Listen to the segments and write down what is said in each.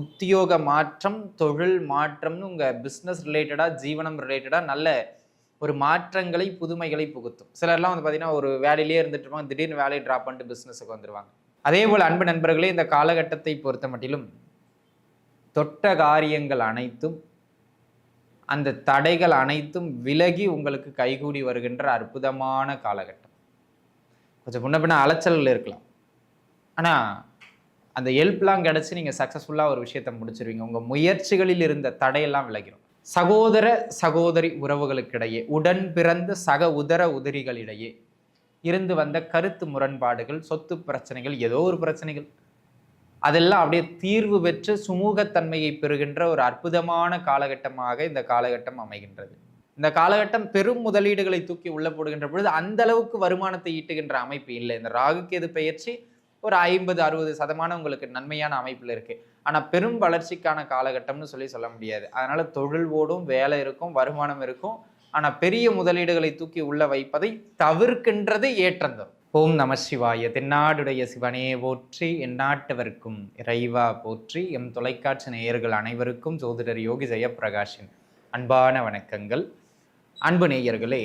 உத்தியோக மாற்றம் தொழில் மாற்றம்னு உங்கள் பிஸ்னஸ் ரிலேட்டடாக ஜீவனம் ரிலேட்டடாக நல்ல ஒரு மாற்றங்களை புதுமைகளை புகுத்தும். சிலர்லாம் வந்து பார்த்தீங்கன்னா ஒரு வேலையிலே இருந்துட்டு இருப்பாங்க. திடீர்னு வேலையை ட்ராப் பண்ணிட்டு பிஸ்னஸுக்கு வந்துடுவாங்க அதே போல் அன்பு நண்பர்களே இந்த காலகட்டத்தை பொறுத்த மட்டிலும் தொட்ட காரியங்கள் அனைத்தும் அந்த தடைகள் அனைத்தும் விலகி உங்களுக்கு கைகூடி வருகின்ற அற்புதமான காலகட்டம். கொஞ்சம் முன்ன பின்ன அலைச்சல்கள் இருக்கலாம். ஆனால் அந்த ஹெல்ப்லாம் கிடச்சி நீங்கள் சக்ஸஸ்ஃபுல்லாக ஒரு விஷயத்தை முடிச்சிருவீங்க. உங்கள் முயற்சிகளில் இருந்த தடையெல்லாம் விலகிடும் சகோதர சகோதரி உறவுகளுக்கிடையே உடன் பிறந்த சக உதர உதிரிகளிடையே இருந்து வந்த கருத்து முரண்பாடுகள் சொத்து பிரச்சனைகள் ஏதோ ஒரு பிரச்சனைகள். அதெல்லாம் அப்படியே தீர்வு பெற்று சுமூகத்தன்மையை பெறுகின்ற ஒரு அற்புதமான காலகட்டமாக இந்த காலகட்டம் அமைகின்றது. இந்த காலகட்டம் பெரும் முதலீடுகளை தூக்கி உள்ள போடுகின்ற பொழுது அந்த அளவுக்கு வருமானத்தை ஈட்டுகின்ற அமைப்பு இல்லை. இந்த ராகுக்கேது பயிற்சி ஒரு ஐம்பது அறுபது சதமானம் உங்களுக்கு நன்மையான அமைப்பில் இருக்குது ஆனால் பெரும் வளர்ச்சிக்கான காலகட்டம்னு சொல்லி சொல்ல முடியாது. அதனால் தொழில் ஓடும் வேலை இருக்கும் வருமானம் இருக்கும். ஆனால் பெரிய முதலீடுகளை தூக்கி உள்ள வைப்பதை தவிர்க்கின்றது ஏற்றந்தம் ஓம் நம சிவாய. தென்னாடுடைய சிவனே போற்றி எந்நாட்டவர்க்கும் இறைவா போற்றி எம் தொலைக்காட்சி நேயர்கள் அனைவருக்கும் ஜோதிடர் யோகி ஜெயப்பிரகாஷின் அன்பான வணக்கங்கள். அன்பு நேயர்களே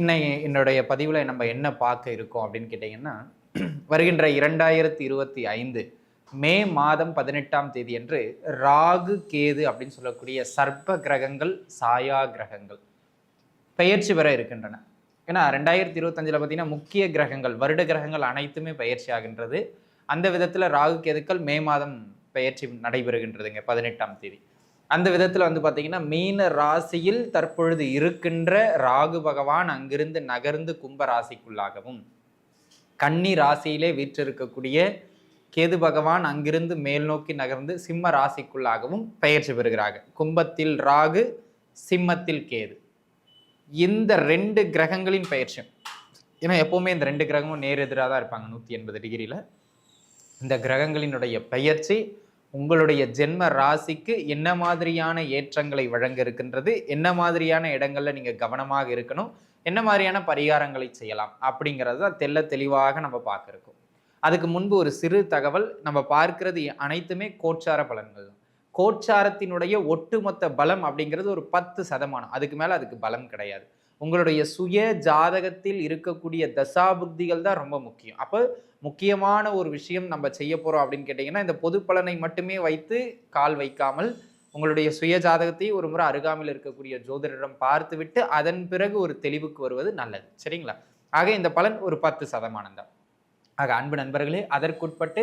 இன்னை என்னுடைய பதிவில் நம்ம என்ன பார்க்க இருக்கோம் அப்படின்னு கேட்டிங்கன்னா வருகின்ற இரண்டாயிரத்தி இருபத்தி ஐந்து மே மாதம் பதினெட்டாம் தேதி அன்று ராகு கேது அப்படின்னு சொல்லக்கூடிய சர்ப்ப கிரகங்கள் சாயா கிரகங்கள் பெயர்ச்சி பெற இருக்கின்றன. ஏன்னா ரெண்டாயிரத்தி இருபத்தஞ்சில் பார்த்தீங்கன்னா முக்கிய கிரகங்கள் வருட கிரகங்கள் அனைத்துமே பயிற்சி ஆகின்றது. அந்த விதத்தில் ராகு கேதுக்கள் மே மாதம் பயிற்சி நடைபெறுகின்றதுங்க பதினெட்டாம் தேதி. அந்த விதத்தில் வந்து பார்த்தீங்கன்னா மீன ராசியில் தற்பொழுது இருக்கின்ற ராகு பகவான் அங்கிருந்து நகர்ந்து கும்ப ராசிக்குள்ளாகவும் கன்னி ராசியிலே வீற்றிருக்கக்கூடிய கேது பகவான் அங்கிருந்து மேல் நோக்கி நகர்ந்து சிம்ம ராசிக்குள்ளாகவும் பயிற்சி பெறுகிறார்கள் கும்பத்தில் ராகு சிம்மத்தில் கேது. இந்த ரெண்டு கிரகங்களின் பயிற்சியும் ஏன்னா எப்போவுமே இந்த ரெண்டு கிரகமும் நேர் எதிராக தான் இருப்பாங்க நூற்றி எண்பது டிகிரியில். இந்த கிரகங்களினுடைய பெயர்ச்சி உங்களுடைய ஜென்ம ராசிக்கு என்ன மாதிரியான ஏற்றங்களை வழங்க இருக்கின்றது என்ன மாதிரியான இடங்களில் நீங்கள் கவனமாக இருக்கணும் என்ன மாதிரியான பரிகாரங்களை செய்யலாம் அப்படிங்கிறது தான் தெல்ல தெளிவாக நம்ம பார்க்குறோம் அதுக்கு முன்பு ஒரு சிறு தகவல் நம்ம பார்க்கிறது அனைத்துமே கோச்சார பலன்கள் தான். கோச்சாரத்தினுடைய ஒட்டுமொத்த பலம் அப்படிங்கிறது ஒரு பத்து சதமானம். அதுக்கு மேலே அதுக்கு பலம் கிடையாது. உங்களுடைய சுய ஜாதகத்தில் இருக்கக்கூடிய தசாபுக்திகள் தான் ரொம்ப முக்கியம். அப்போ முக்கியமான ஒரு விஷயம் நம்ம செய்ய போகிறோம் அப்படின்னு கேட்டிங்கன்னா இந்த பொது பலனை மட்டுமே வைத்து கால் வைக்காமல் உங்களுடைய சுய ஜாதகத்தை ஒரு முறை அருகாமையில் இருக்கக்கூடிய ஜோதிடரிடம் பார்த்துவிட்டு அதன் பிறகு ஒரு தெளிவுக்கு வருவது நல்லது. சரிங்களா? ஆக இந்த பலன் ஒரு பத்து சதமானம் தான். ஆக அன்பு நண்பர்களே அதற்குட்பட்டு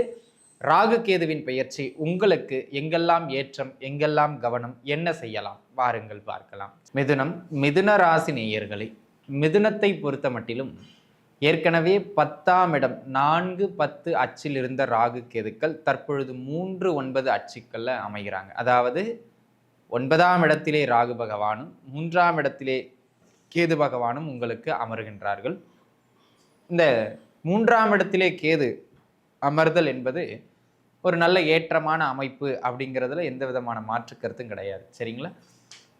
ராகு கேதுவின் பெயர்ச்சி உங்களுக்கு எங்கெல்லாம் ஏற்றம் எங்கெல்லாம் கவனம் என்ன செய்யலாம்? வாருங்கள் பார்க்கலாம். மிதுனம் மிதுன ராசி நேயர்களை மிதுனத்தை பொறுத்த மட்டிலும் ஏற்கனவே பத்தாம் இடம் நான்கு பத்து அச்சில் இருந்த ராகு கேதுக்கள் தற்பொழுது மூன்று ஒன்பது அச்சுக்களில் அமைகிறாங்க. அதாவது ஒன்பதாம் இடத்திலே ராகு பகவானும் மூன்றாம் இடத்திலே கேது பகவானும் உங்களுக்கு அமர்கின்றார்கள். இந்த மூன்றாம் இடத்திலே கேது அமர்தல் என்பது ஒரு நல்ல ஏற்றமான அமைப்பு அப்படிங்கிறதுல எந்த விதமான மாற்று கருத்தும் கிடையாது. சரிங்களா?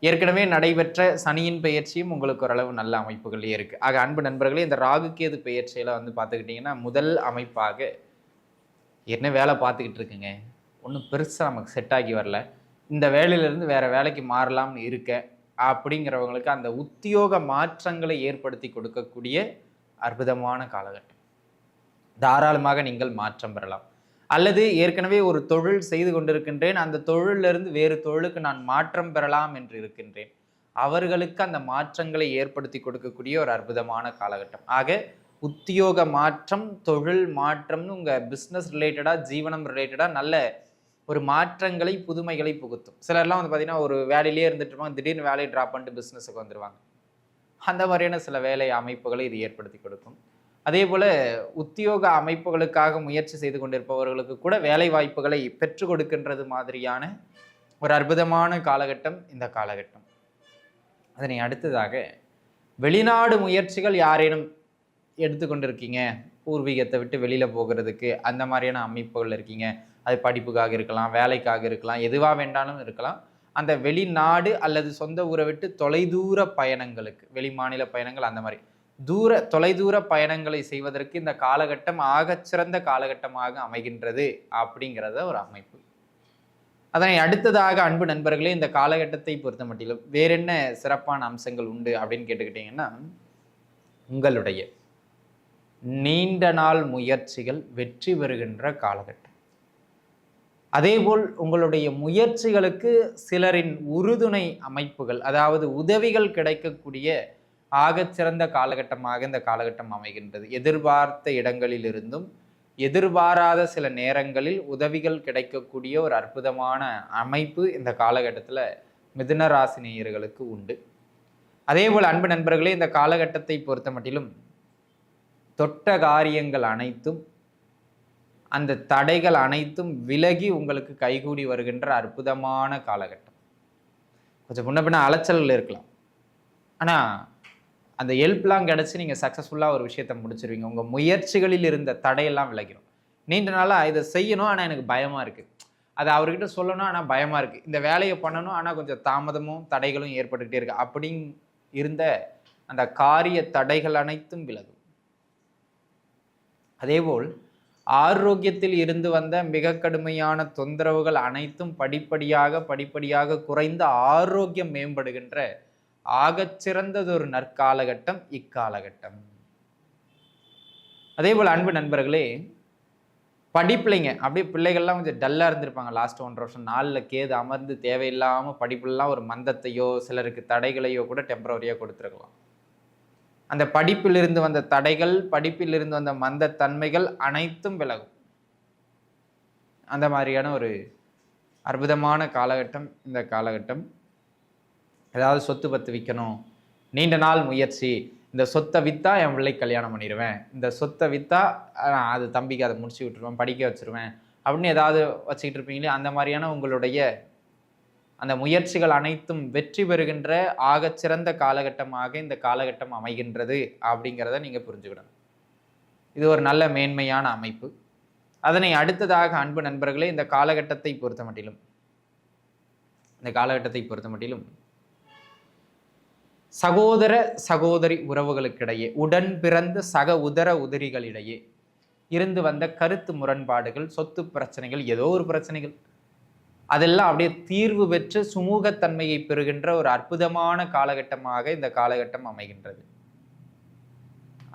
ஏற்கனவே நடைபெற்ற சனியின் பெயர்ச்சியும் உங்களுக்கு ஓரளவு நல்ல அமைப்புகளே இருக்குது ஆக அன்பு நண்பர்களே இந்த ராகுக்கேது பெயர்ச்சியில் வந்து பார்த்துக்கிட்டிங்கன்னா முதல் அமைப்பாக என்ன வேலை பார்த்துக்கிட்டு இருக்குங்க? ஒன்றும் பெருசாக நமக்கு செட் ஆகி வரல. இந்த வேலையிலேருந்து வேறு வேலைக்கு மாறலாம்னு இருக்க அப்படிங்கிறவங்களுக்கு அந்த உத்தியோக மாற்றங்களை ஏற்படுத்தி கொடுக்கக்கூடிய அற்புதமான காலகட்டம். தாராளமாக நீங்கள் மாற்றம் பெறலாம். அல்லது ஏற்கனவே ஒரு தொழில் செய்து கொண்டிருக்கின்றேன். அந்த தொழிலிருந்து வேறு தொழிலுக்கு நான் மாற்றம் பெறலாம் என்று இருக்கின்றேன். அவர்களுக்கு அந்த மாற்றங்களை ஏற்படுத்தி கொடுக்கக்கூடிய ஒரு அற்புதமான காலகட்டம். ஆக உத்தியோக மாற்றம் தொழில் மாற்றம்னு உங்கள் பிஸ்னஸ் ரிலேட்டடாக ஜீவனம் ரிலேட்டடாக நல்ல ஒரு மாற்றங்களை புதுமைகளை புகுத்தும். சிலர்லாம் வந்து பார்த்தீங்கன்னா ஒரு வேலையிலே இருந்துட்டு இருப்பாங்க திடீர்னு வேலையை ட்ராப் பண்ணிட்டு பிஸ்னஸுக்கு வந்துடுவாங்க அந்த மாதிரியான சில வேலை அமைப்புகளை இது ஏற்படுத்தி கொடுக்கும். அதே போல உத்தியோக அமைப்புகளுக்காக முயற்சி செய்து கொண்டிருப்பவர்களுக்கு கூட வேலை வாய்ப்புகளை பெற்று கொடுக்கின்றது மாதிரியான ஒரு அற்புதமான காலகட்டம் இந்த காலகட்டம். அதனை அடுத்ததாக வெளிநாடு முயற்சிகள் யாரேனும் எடுத்துக்கொண்டிருக்கீங்க பூர்வீகத்தை விட்டு வெளியில் போகிறதுக்கு அந்த மாதிரியான அமைப்புகள் இருக்கீங்க. அது படிப்புக்காக இருக்கலாம் வேலைக்காக இருக்கலாம் எதுவாக வேண்டாலும் இருக்கலாம். அந்த வெளிநாடு அல்லது சொந்த ஊரை விட்டு தொலைதூர பயணங்களுக்கு வெளி மாநில பயணங்கள் அந்த மாதிரி. தூர தொலைதூர பயணங்களை செய்வதற்கு இந்த காலகட்டம் ஆகச்சிறந்த காலகட்டமாக அமைகின்றது அப்படிங்கிறத ஒரு அமைப்பு. அதனை அடுத்ததாக அன்பு நண்பர்களே இந்த காலகட்டத்தை பொறுத்த மட்டிலும் வேற என்ன சிறப்பான அம்சங்கள் உண்டு அப்படின்னு கேட்டுக்கிட்டீங்கன்னா உங்களுடைய நீண்ட நாள் முயற்சிகள் வெற்றி பெறுகின்ற காலகட்டம். அதேபோல் உங்களுடைய முயற்சிகளுக்கு சிலரின் உறுதுணை அமைப்புகள் அதாவது உதவிகள் கிடைக்கக்கூடிய ஆகச்சிறந்த காலகட்டமாக இந்த காலகட்டம் அமைகின்றது. எதிர்பார்த்த இடங்களிலிருந்தும் எதிர்பாராத சில நேரங்களில் உதவிகள் கிடைக்கக்கூடிய ஒரு அற்புதமான அமைப்பு இந்த காலகட்டத்தில் மிதுன ராசினியர்களுக்கு உண்டு. அதேபோல் அன்பு நண்பர்களே இந்த காலகட்டத்தை பொறுத்த மட்டிலும் தொட்ட காரியங்கள் அனைத்தும் அந்த தடைகள் அனைத்தும் விலகி உங்களுக்கு கைகூடி வருகின்ற அற்புதமான காலகட்டம். கொஞ்சம் முன்ன பின்ன அலைச்சல்கள் இருக்கலாம். ஆனால் அந்த ஹெல்ப்லாம் கிடச்சி நீங்கள் சக்ஸஸ்ஃபுல்லாக ஒரு விஷயத்தை முடிச்சிருவீங்க. உங்கள் முயற்சிகளில் இருந்த தடையெல்லாம் விலகிடும் நீண்ட நாளாக இதை செய்யணும் ஆனால் எனக்கு பயமாக இருக்குது அதை அவர்கிட்ட சொல்லணும் ஆனால் பயமாக இருக்குது இந்த வேலையை பண்ணணும் ஆனால் கொஞ்சம் தாமதமும் தடைகளும் ஏற்பட்டுக்கிட்டே இருக்கு. அப்படின்னு இருந்த அந்த காரிய தடைகள் அனைத்தும் விலகும். அதேபோல் ஆரோக்கியத்தில் இருந்து வந்த மிக கடுமையான தொந்தரவுகள் அனைத்தும் படிப்படியாக படிப்படியாக குறைந்த ஆரோக்கியம் மேம்படுகின்ற ஆகச்சிறந்ததொரு நற்காலகட்டம் இக்காலகட்டம். அதே போல் அன்பு நண்பர்களே படிப்பிள்ளைங்க அப்படியே பிள்ளைகள்லாம் கொஞ்சம் டல்லாக இருந்திருப்பாங்க. லாஸ்ட் ஒன்றரை வருஷம் நாளில் கேது அமர்ந்து தேவையில்லாமல் படிப்புலாம் ஒரு மந்தத்தையோ சிலருக்கு தடைகளையோ கூட டெம்பரவரியாக கொடுத்துருக்கலாம். அந்த படிப்பிலிருந்து வந்த தடைகள் படிப்பிலிருந்து வந்த மந்த தன்மைகள் அனைத்தும் விலகும். அந்த மாதிரியான ஒரு அற்புதமான காலகட்டம் இந்த காலகட்டம். ஏதாவது சொத்து பத்து விற்கணும் நீண்ட நாள் முயற்சி. இந்த சொத்தை விற்றா என் பிள்ளை கல்யாணம் பண்ணிடுவேன் இந்த சொத்தை விற்றா அது தம்பிக்கு அதை முடிச்சு விட்டுருவேன் படிக்க வச்சுருவேன். அப்படின்னு ஏதாவது வச்சுக்கிட்டு இருப்பீங்களே அந்த மாதிரியான உங்களுடைய அந்த முயற்சிகள் அனைத்தும் வெற்றி பெறுகின்ற ஆகச்சிறந்த காலகட்டமாக இந்த காலகட்டம் அமைகின்றது அப்படிங்கிறத நீங்கள் புரிஞ்சுக்கணும் இது ஒரு நல்ல மேன்மையான அமைப்பு. அதனை அடுத்ததாக அன்பு நண்பர்களே இந்த காலகட்டத்தை பொறுத்த மட்டிலும் இந்த காலகட்டத்தை பொறுத்த மட்டிலும் சகோதர சகோதரி உறவுகளுக்கிடையே உடன் பிறந்த சக உதர உதிரிகளிடையே இருந்து வந்த கருத்து முரண்பாடுகள் சொத்து பிரச்சனைகள் ஏதோ ஒரு பிரச்சனைகள். அதெல்லாம் அப்படியே தீர்வு பெற்று சுமூகத்தன்மையை பெறுகின்ற ஒரு அற்புதமான காலகட்டமாக இந்த காலகட்டம் அமைகின்றது.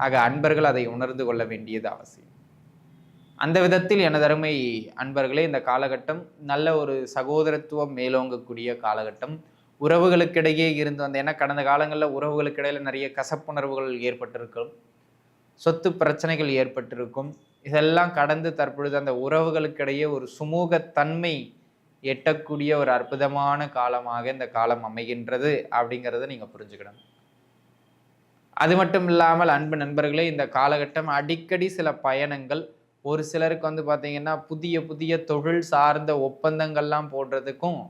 ஆக அன்பர்கள் அதை உணர்ந்து கொள்ள வேண்டியது அவசியம். அந்த விதத்தில் எனது அருமை அன்பர்களே இந்த காலகட்டம் நல்ல ஒரு சகோதரத்துவம் மேலோங்கக்கூடிய காலகட்டம். உறவுகளுக்கிடையே இருந்து வந்த ஏன்னா கடந்த காலங்களில் உறவுகளுக்கிடையில் நிறைய கசப்புணர்வுகள் ஏற்பட்டிருக்கும் சொத்து பிரச்சனைகள் ஏற்பட்டிருக்கும். இதெல்லாம் கடந்து தற்பொழுது அந்த உறவுகளுக்கிடையே ஒரு சுமூகத்தன்மை எட்டக்கூடிய ஒரு அற்புதமான காலமாக இந்த காலம் அமைகின்றது அப்படிங்கிறத நீங்கள் புரிஞ்சுக்கணும். அது மட்டும் இல்லாமல் அன்பு நண்பர்களே இந்த காலகட்டம் அடிக்கடி சில பயணங்கள் ஒரு சிலருக்கு வந்து பார்த்திங்கன்னா புதிய புதிய தொழில் சார்ந்த ஒப்பந்தங்கள்லாம் போடுறதுக்கும்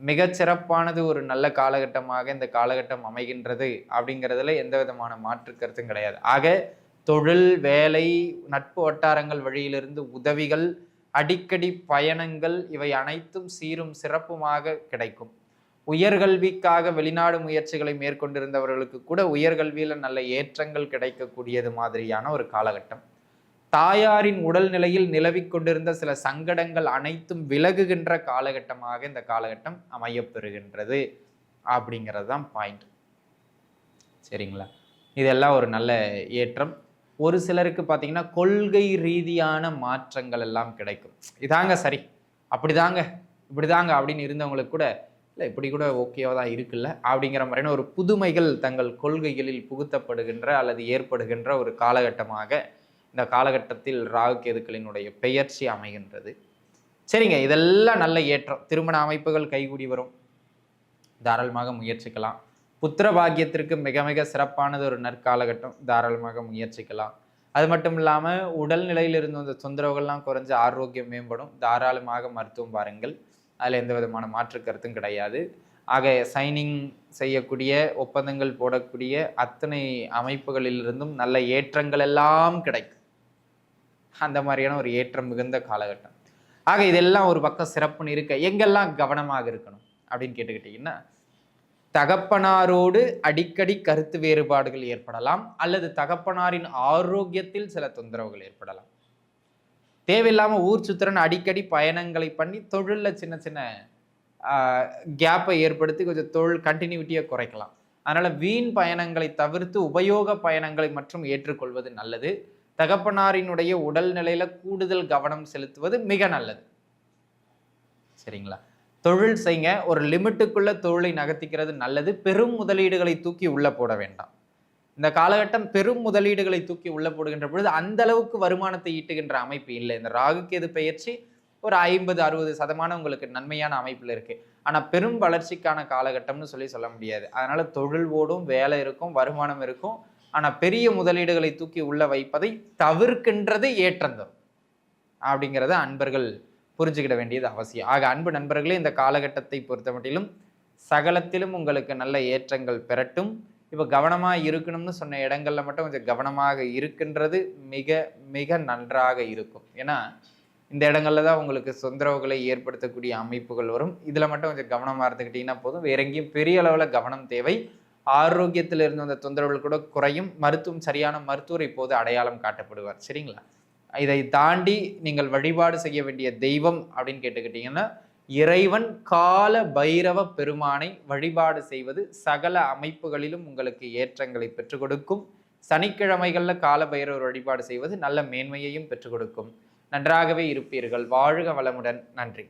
மிகச்சிறப்பானது ஒரு நல்ல காலகட்டமாக இந்த காலகட்டம் அமைகின்றது அப்படிங்கிறதுல எந்த விதமான மாற்று கருத்தும் கிடையாது. ஆக தொழில் வேலை நட்பு வட்டாரங்கள் வழியிலிருந்து உதவிகள் அடிக்கடி பயணங்கள் இவை அனைத்தும் சீரும் சிறப்புமாக கிடைக்கும். உயர்கல்விக்காக வெளிநாடு முயற்சிகளை மேற்கொண்டிருந்தவர்களுக்கு கூட உயர்கல்வியில் நல்ல ஏற்றங்கள் கிடைக்கக்கூடியது மாதிரியான ஒரு காலகட்டம். தாயாரின் உடல்நிலையில் நிலவி கொண்டிருந்த சில சங்கடங்கள் அனைத்தும் விலகுகின்ற காலகட்டமாக இந்த காலகட்டம் அமையப்பெறுகின்றது. அப்படிங்கிறது தான் பாயிண்ட் சரிங்களா? இதெல்லாம் ஒரு நல்ல ஏற்றம். ஒரு சிலருக்கு பார்த்தீங்கன்னா கொள்கை ரீதியான மாற்றங்கள் எல்லாம் கிடைக்கும். இதாங்க சரி. அப்படிதாங்க. இப்படிதாங்க அப்படின்னு இருந்தவங்களுக்கு கூட இல்லை இப்படி கூட ஓகேவா தான் இருக்குல்ல? அப்படிங்கிற மாதிரியான ஒரு புதுமைகள் தங்கள் கொள்கைகளில் புகுத்தப்படுகின்ற அல்லது ஏற்படுகின்ற ஒரு காலகட்டமாக இந்த காலகட்டத்தில் ராகு கேதுக்களினுடைய பெயர்ச்சி அமைகின்றது. சரிங்க இதெல்லாம் நல்ல ஏற்றம். திருமண அமைப்புகள் கைகூடி வரும். தாராளமாக முயற்சிக்கலாம். புத்திர பாக்கியத்திற்கு மிக மிக சிறப்பானது ஒரு நற்காலகட்டம். தாராளமாக முயற்சிக்கலாம். அது மட்டும் இல்லாமல் உடல்நிலையில் இருந்து அந்த தொந்தரவுகள்லாம் குறைஞ்ச ஆரோக்கியம் மேம்படும். தாராளமாக மருத்துவம் பாருங்கள். அதில் எந்த விதமான மாற்று கருத்தும் கிடையாது. ஆக சைனிங் செய்யக்கூடிய ஒப்பந்தங்கள் போடக்கூடிய அத்தனை அமைப்புகளிலிருந்தும் நல்ல ஏற்றங்கள் எல்லாம் கிடைக்கும். அந்த மாதிரியான ஒரு ஏற்றம் மிகுந்த காலகட்டம். ஆக இதெல்லாம் ஒரு பக்கம் சிறப்புன்னு இருக்க எங்கெல்லாம் கவனமாக இருக்கணும் அப்படின்னு கேட்டுக்கிட்டிங்கன்னா தகப்பனாரோடு அடிக்கடி கருத்து வேறுபாடுகள் ஏற்படலாம் அல்லது தகப்பனாரின் ஆரோக்கியத்தில் சில தொந்தரவுகள் ஏற்படலாம். தேவையில்லாமல் ஊர் சுத்திரன் அடிக்கடி பயணங்களை பண்ணி தொழிலில் சின்ன சின்ன கேப்பை ஏற்படுத்தி கொஞ்சம் தொழில் கண்டினியூட்டியை குறைக்கலாம். அதனால் வீண் பயணங்களை தவிர்த்து உபயோக பயணங்களை மற்றும் ஏற்றுக்கொள்வது நல்லது. தகப்பனாரினுடைய உடல்நிலையில கூடுதல் கவனம் செலுத்துவது மிக நல்லது. சரிங்களா? தொழில் செய்யுங்க ஒரு லிமிட்டுக்குள்ள தொழிலை நகர்த்திக்கிறது நல்லது. பெரும் முதலீடுகளை தூக்கி உள்ள போட வேண்டாம். இந்த காலகட்டம் பெரும் முதலீடுகளை தூக்கி உள்ள போடுகின்ற பொழுது அந்த அளவுக்கு வருமானத்தை ஈட்டுகின்ற அமைப்பு இல்லை. இந்த ராகுக்கேது பயிற்சி ஒரு ஐம்பது அறுபது சதமானம் உங்களுக்கு நன்மையான அமைப்பில் இருக்கு. ஆனா பெரும் வளர்ச்சிக்கான காலகட்டம்னு சொல்லி சொல்ல முடியாது. அதனால தொழில் ஓடும் வேலை இருக்கும் வருமானம் இருக்கும். ஆனால் பெரிய முதலீடுகளை தூக்கி உள்ள வைப்பதை தவிர்க்கின்றது ஏற்றம் தரும் அப்படிங்கிறத அன்பர்கள் புரிஞ்சுக்கிட வேண்டியது அவசியம். ஆக அன்பு நண்பர்களே இந்த காலகட்டத்தை பொறுத்த மட்டிலும் சகலத்திலும் உங்களுக்கு நல்ல ஏற்றங்கள் பெறட்டும். இப்போ கவனமாக இருக்கணும்னு சொன்ன இடங்களில் மட்டும் கொஞ்சம் கவனமாக இருக்கின்றது மிக மிக நன்றாக இருக்கும். ஏன்னா இந்த இடங்களில் தான் உங்களுக்கு தொந்தரவுகளை ஏற்படுத்தக்கூடிய அமைப்புகள் வரும். இதில் மட்டும் கொஞ்சம் கவனமாக இருந்துக்கிட்டிங்கன்னா போதும். வேற எங்கேயும் பெரிய அளவில் கவனம் தேவை. ஆரோக்கியத்தில் இருந்து வந்த தொந்தரவுகள் கூட குறையும். மருத்துவம் சரியான மருத்துவர் இப்போது அடையாளம் காட்டப்படுவார். சரிங்களா? இதை தாண்டி நீங்கள் வழிபாடு செய்ய வேண்டிய தெய்வம் அப்படின்னு கேட்டுக்கிட்டீங்கன்னா இறைவன் கால பைரவ பெருமானை வழிபாடு செய்வது சகல அமைப்புகளிலும் உங்களுக்கு ஏற்றங்களை பெற்றுக் கொடுக்கும். சனிக்கிழமைகளில் கால பைரவர் வழிபாடு செய்வது நல்ல மேன்மையையும் பெற்றுக் கொடுக்கும். நன்றாகவே இருப்பீர்கள். வாழ்க வளமுடன். நன்றி.